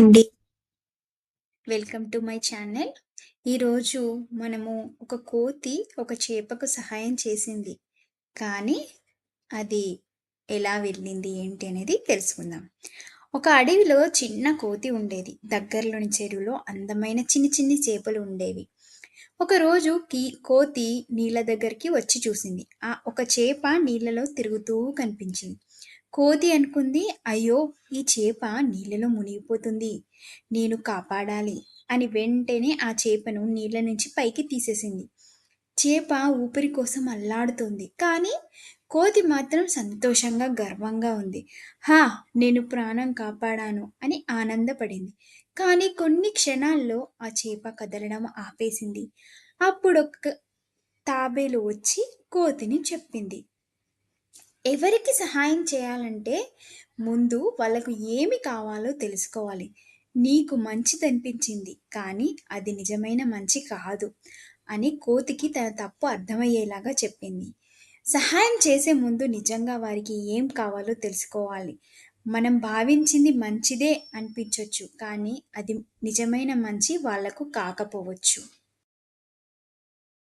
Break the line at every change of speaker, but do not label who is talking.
అండి. Welcome to my channel. ఈరోజు మనము ఒక కోతి ఒక చేపకు సహాయం చేసింది. కానీ అది ఎలా వెళ్ళింది ఏంటి అనేది తెలుసుకుందాం. ఒక అడవిలో చిన్న కోతి ఉండేది. దగ్గరలోని చెరువులో అందమైన చిన్ని చిన్ని చేపలు ఉండేవి. ఒకరోజు కీ కోతి నీళ్ళ దగ్గరికి వచ్చి చూసింది. ఆ ఒక చేప నీళ్ళలో తిరుగుతూ కనిపించింది. కోతి అనుకుంది అయ్యో ఈ చేప నీళ్ళలో మునిగిపోతుంది నేను కాపాడాలి అని వెంటనే ఆ చేపను నీళ్ళ నుంచి పైకి తీసేసింది చేప ఊపిరి కోసం అల్లాడుతుంది కానీ కోతి మాత్రం సంతోషంగా గర్వంగా ఉంది. హా నేను ప్రాణం కాపాడాను అని ఆనందపడింది. కానీ కొన్ని క్షణాల్లో ఆ చేప కదలడం ఆపేసింది. అప్పుడొక తాబేలు వచ్చి కోతిని చెప్పింది. ఎవరికి సహాయం చేయాలంటే ముందు వాళ్ళకు ఏమి కావాలో తెలుసుకోవాలి. నీకు మంచిదనిపించింది కానీ అది నిజమైన మంచి కాదు అని కోతికి తన తప్పు అర్థమయ్యేలాగా చెప్పింది. సహాయం చేసే ముందు నిజంగా వారికి ఏం కావాలో తెలుసుకోవాలి. మనం భావించింది మంచిదే అనిపించవచ్చు కానీ అది నిజమైన మంచి వాళ్ళకు కాకపోవచ్చు.